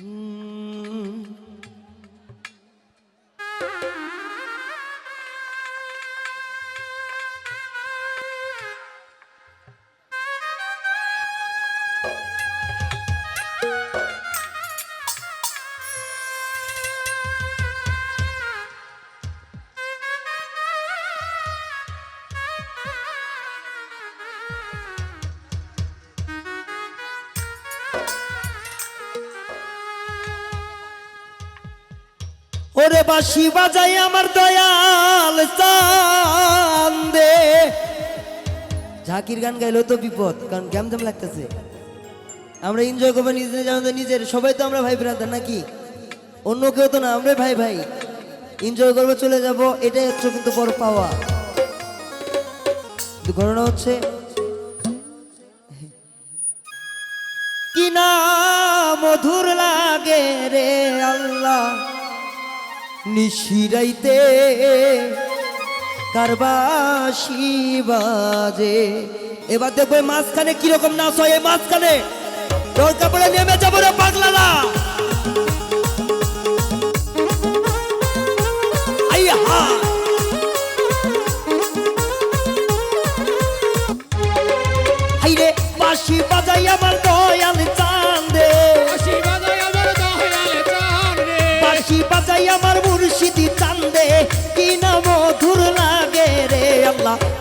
Bye. ওরে বাঁশি বাজাই আমার দয়াল চান্দে ঝাকির গান গাইলেও তো বিপদ, কারণ গ্যাম জ্যাম লাগতেছে। আমরা এনজয় করব নিজে আমাদের নিজের। সবাই তো আমরা ভাই ব্রাদার নাকি? অন্য কেউ তো না, আমরাই ভাই ভাই। এনজয় করব, চলে যাব, এটাই হচ্ছে কিন্তু বড় পাওয়া। ঘটনা হচ্ছে, কি না মধুর লাগে রে আল্লাহ। নিশিরাইতে কারবাসি বাজে। এবার দেখব মাঝখানে কীরকম নাচ হয়, এই মাঝখানে। দরকার পড়ে নেমে যাব রে পাগলারা।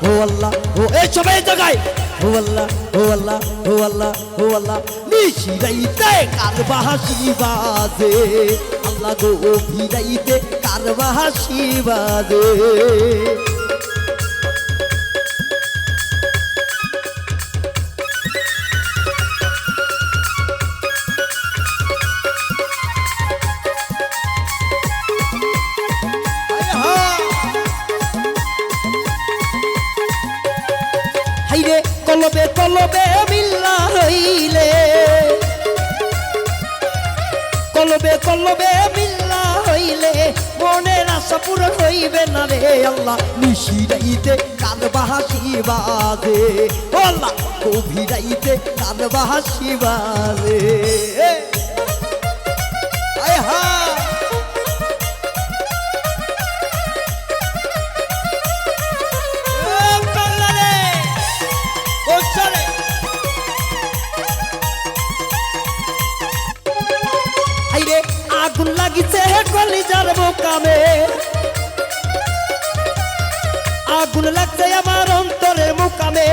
ও আল্লাহ, ও এই সবাই জায়গায়। ও আল্লাহ ও আল্লাহ ও আল্লাহ ও আল্লাহ। নিশিরাইতে কার বাহাসি বাজে আল্লাহ গো ভিড়াইতে কার বাহাসি বাজে কলবে কলবে মিল্লা হইলে। কলবে কলবে মিল্লা হইলে, মনের আশা হইবে না রে আল্লাহ। নিশিরাইতে কান বাহাসি বাজে। আল্লাহ, গভীরাইতে কান বাহাসি বাজে। আয় হা লাগিছে কলিজার বোকামে। আগুন লাগছে আমার অন্তরের মুকামে।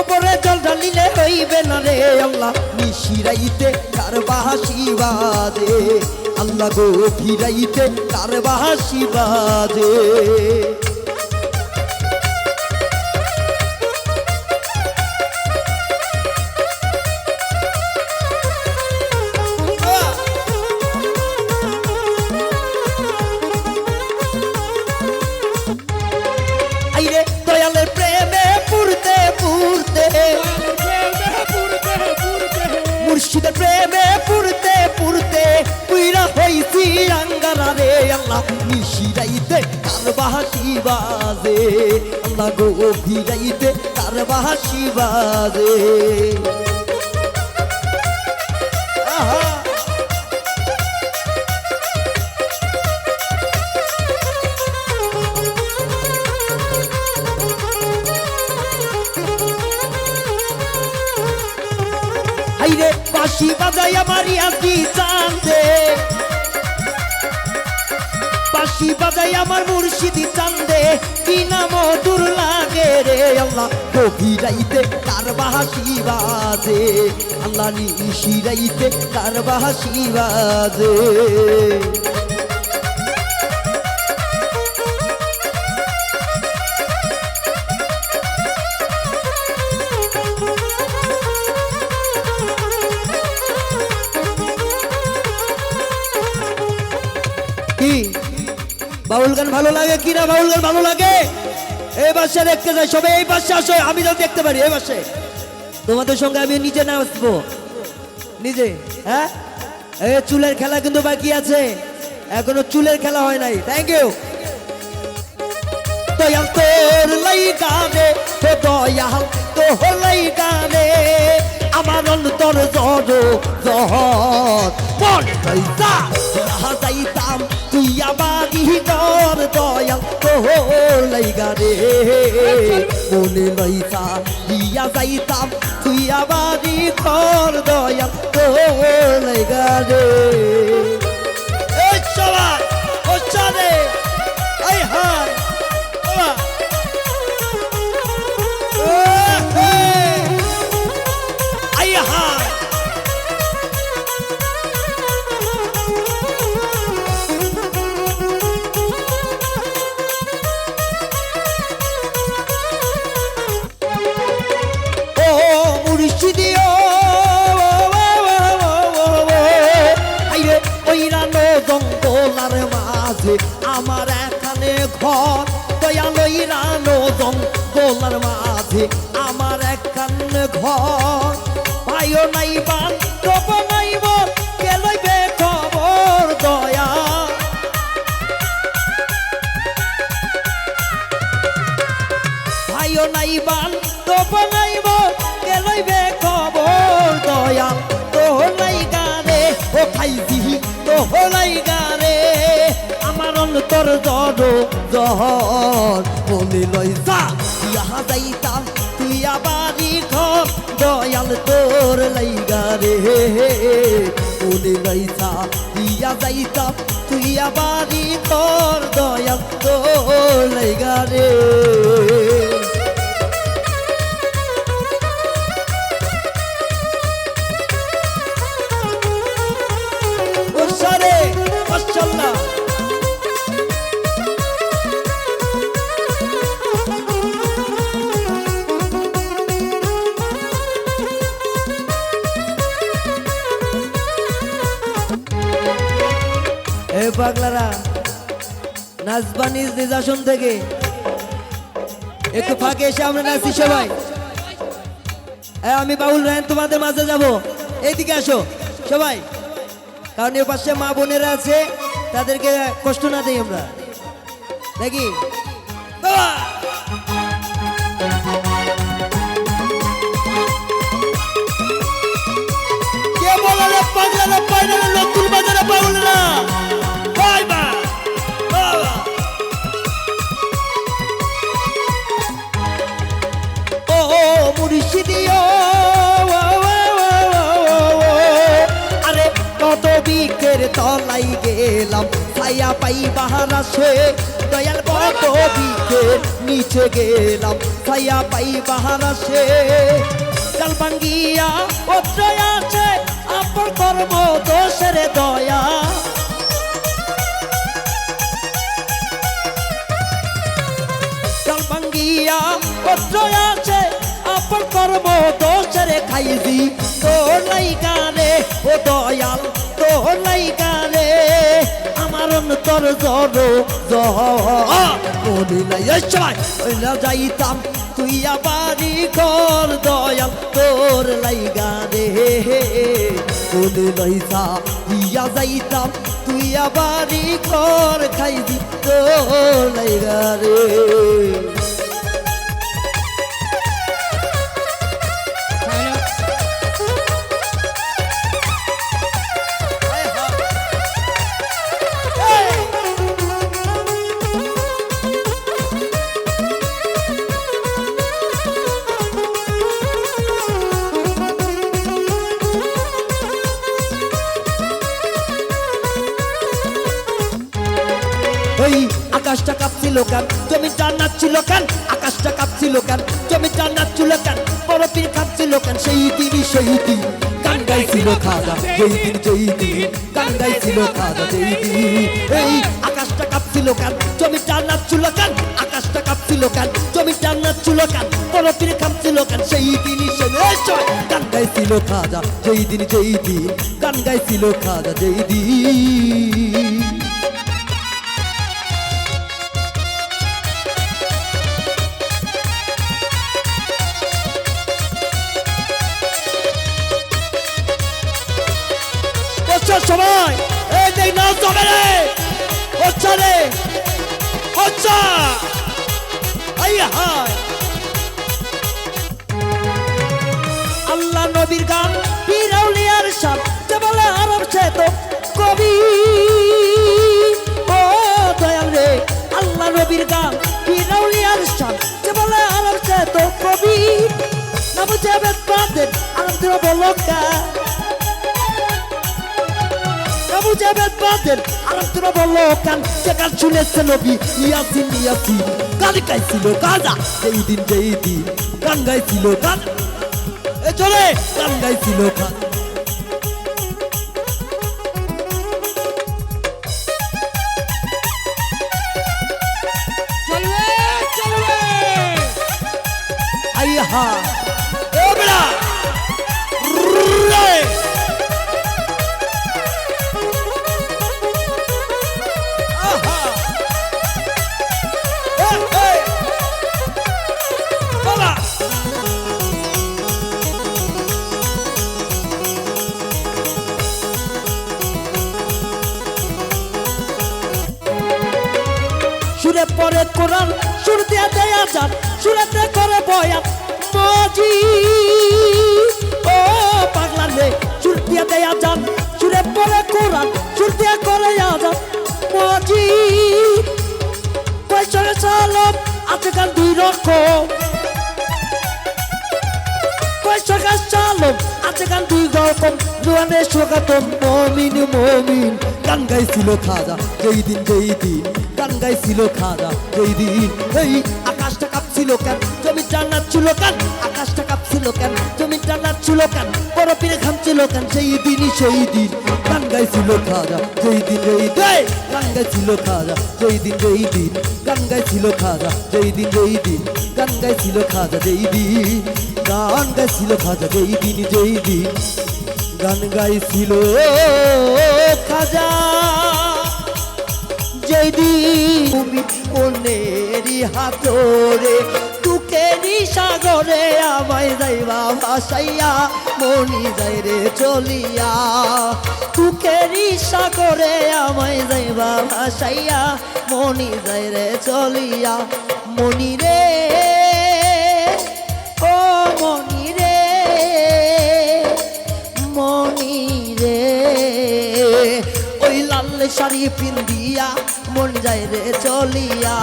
ওপরে জল ঢালিলে হইবে না রে আল্লাহ মিশিরাইতে কার বাহাসি বাজে। আল্লাহ গো ফিরাইতে কার বাহাসি বাজে। বাহাসি বাজে আল্লাহ গো ভিড়াইতে কার বাহাসি বাজে হাইরে বাঁশি বাজাই আমার ইয়াকি চান্দে বাঁশি বাজাই আমার মুর্শিদি চান্দে। কি না মধুর লাগে রে আল্লাহ? গভীরাইতে কার বাহাসি বাজে। আল্লাহ নিশিরাইতে কার বাহাসি বাজে। কি? বাউল গান ভালো লাগে কি না? বাউল গান ভালো লাগে? এই পাশে দেখতে যাই সবাই, এই পাশে আসো, আমি তো দেখতে পারি, এই পাশে। তোমাদের সঙ্গে আমি নিজে না আসব নিজে হ্যাঁ? এই চুলের খেলা কিন্তু বাকি আছে। এখনও চুলের খেলা হয় নাই। থ্যাংক ইউ দয়াল তোর লাই গানে, হে দয়াল তোর লাই গানে, আমার অন্তর জড় জহ মনে লইতা লইতা দিয়া যাইতাম তুই আবাদি ঘর দয়া তো লাইগা রে। মুর্শিদি ও আইরে ওইরানো জঙ্গলার মাঝে আমার এখানে ঘর। জঙ্গলার মাঝে আমার এখানে ঘর। ভাইও নাই বান, তব নাই বল কে খবর দয়া? ভাইও নাই বান তো বানাইব কে লইবে অন্তর জড় জহর। মনে লই যা, ইহা যাইতাম তুই আবারি ঘর, দয়াল তোর লাইগা রে। মনে লই যা ইয়া যাইতাম তুই আবারি ঘর, দয়াল তোর লাইগা রে। পাগলারা নাচবা নিজ আসন থেকে একটু ফাঁকে এসে আমরা নাচি সবাই। আমি বাউল রায়ন, তোমাদের মাঝে যাব। এইদিকে আসো সবাই। কারণ এর পাশে মা বোনেরা আছে, তাদেরকে কষ্ট না দিই আমরা। নাকি? বাবা! তলাই গেলাম। ছায়া পাই বাহার আসে দয়াল বিকের নিচে গেলাম। ছায়া পাই বাহার আসে কাল ভাঙ্গিয়া অত্রয় আছে আপন কর্ম দোষের দয়া। কাল ভাঙ্গিয়া আছে আপন কর্ম দোষরে খাইছি তোর নাই গানে ও দয়াল তোর নাই গানে আমার অন্তর জড় জহিলাই সবাই, ওইলা যাইতাম, তুই আবারই ঘর, দয়াল, তোর লাই গানে কোনে লইসা ইয়া যাইতাম, তুই আবারই ঘর খাইছি তোর লাই গানে ওই আকাশটা কাঁপছিল কেন? জমিটা নাচছিল কেন? আকাশটা কাঁপছিল কেন? জমিটা নাচছিল কেন? বরফির কাঁপছিল কেন? সেই দিনই, সেই দিন গান গাইছিল খাজা যেই দিন যেই দিন গান গাইছিল খাজা যেই দিন। এই আকাশটা কাঁপছিল কেন? জমিটা নাচছিল কেন? আকাশটা কাঁপছিল কেন? জমিটা নাচছিল কেন? বরফির কাঁপছিল কেন? সেই দিনই, সেই গান গাইছিল খাজা যেই দিন যেই দিন গান গাইছিল খাজা যেই দিন। noi e dei nostri vere Occiare Occia Aia hai আল্লাহ নবীর গান বিরাউলিয়ার সাপ, যে বলে আরব সে তো কবি। ও দয়াল রে, আল্লাহ নবীর গান বিরাউলিয়ার সাপ, যে বলে আরব সে তো কবি। না বুঝে বেদ পাতেন আনন্দ বাদের আরাম তোরা বলো কান? যে গান নবী ইয়াসিন ইয়াসিন। গান গাইছিল গাজা যেই দিন যেই দিন গান গাইছিল গান। এ চলে গান গাইছিল গান। সুরে পরে কোরআন সুর দিয়া দেয়া যান সুরেতে করে বয়ান। মজি ও পাগলা রে সুর দিয়া দেয়া যান সুরে পরে কোরআন সুর দিয়া করে আজান মজি পয়সা চালক আছে গান দুই রকম। পয়সা গাছ চালক আছে গান দুই রকম। জোয়ানে স্বাগতম মমিন মমিন, গান গাইছিল খাজা, যেই দিন যেই দিন। গাইছিল খাজা যেই দিন, এই আকাশটা কাঁপছিল কেন? জমিটা নাচছিল কেন? আকাশটা কাঁপছিল কেন? জমিটা নাচছিল কেন? বড় পীরে খামছিল কেন? সেই দিনই সেই দিন গান গাইছিল খাজা যেই দিন যেই দিন গান গাইছিল খাজা যেই দিন যেই দিন গান গাইছিল খাজা যেই দিন যেই দিন গান গাইছিল খাজা যেই দিন গান গাইছিল খাজা যেই দিন যেই দিন গান গাইছিল খাজা যেই দিন তুমি অন্যেরই হাতরে দুঃখেরই সাগরে আমায় যাইবা ভাসাইয়া মনি যাই রে চলিয়া। দুঃখেরই সাগরে আমায় যাইবা ভাসাইয়া মনি যাই রে চলিয়া। মনি রে, ও মনি। শাড়ি পিন্দিয়া মন যায় রে চলিয়া।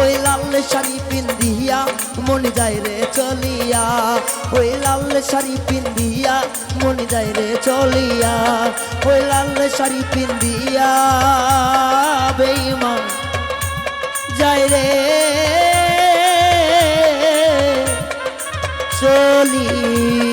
ওই লাল শাড়ি পিন্দিয়া মন যায় রে চলিয়া। ওই লাল শাড়ি পিন্দিয়া মন যায় রে চলিয়া। ওই লাল শাড়ি পিন্দিয়া বেইমান যায় রে চলিয়া।